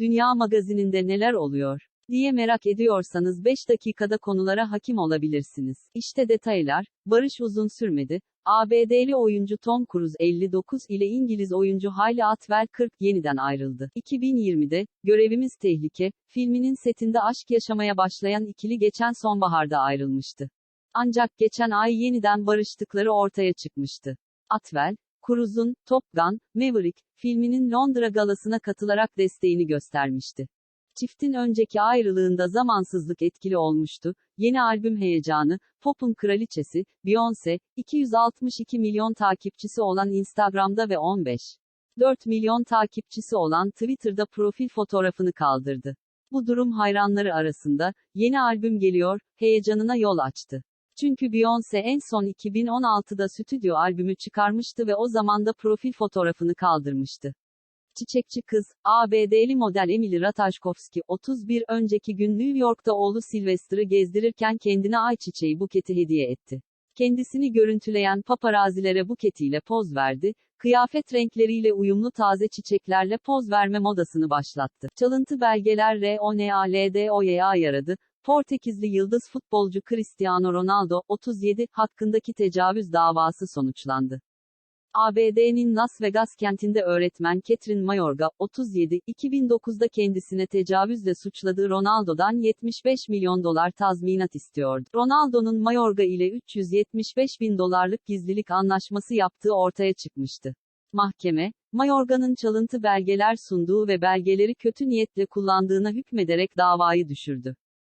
Dünya magazininde neler oluyor? diye merak ediyorsanız 5 dakikada konulara hakim olabilirsiniz. İşte detaylar, barış uzun sürmedi. ABD'li oyuncu Tom Cruise 59 ile İngiliz oyuncu Hayley Atwell 40 yeniden ayrıldı. 2020'de, Görevimiz Tehlike, filminin setinde aşk yaşamaya başlayan ikili geçen sonbaharda ayrılmıştı. Ancak geçen ay yeniden barıştıkları ortaya çıkmıştı. Atwell, Cruise'un Top Gun, Maverick filminin Londra galasına katılarak desteğini göstermişti. Çiftin önceki ayrılığında zamansızlık etkili olmuştu. Yeni albüm heyecanı, pop'un kraliçesi, Beyoncé, 262 milyon takipçisi olan Instagram'da ve 15. 4 milyon takipçisi olan Twitter'da profil fotoğrafını kaldırdı. Bu durum hayranları arasında, yeni albüm geliyor, heyecanına yol açtı. Çünkü Beyoncé en son 2016'da stüdyo albümü çıkarmıştı ve o zaman da profil fotoğrafını kaldırmıştı. Çiçekçi kız, ABD'li model Emily Ratajkowski, 31 önceki gün New York'ta oğlu Sylvester'ı gezdirirken kendine ayçiçeği buketi hediye etti. Kendisini görüntüleyen paparazilere buketiyle poz verdi, kıyafet renkleriyle uyumlu taze çiçeklerle poz verme modasını başlattı. Çalıntı belgeler RONALDOY'a yaradı. Portekizli yıldız futbolcu Cristiano Ronaldo, 37, hakkındaki tecavüz davası sonuçlandı. ABD'nin Las Vegas kentinde öğretmen Catherine Mayorga, 37, 2009'da kendisine tecavüzle suçladığı Ronaldo'dan 75 milyon dolar tazminat istiyordu. Ronaldo'nun Mayorga ile 375 bin dolarlık gizlilik anlaşması yaptığı ortaya çıkmıştı. Mahkeme, Mayorga'nın çalıntı belgeler sunduğu ve belgeleri kötü niyetle kullandığına hükmederek davayı düşürdü.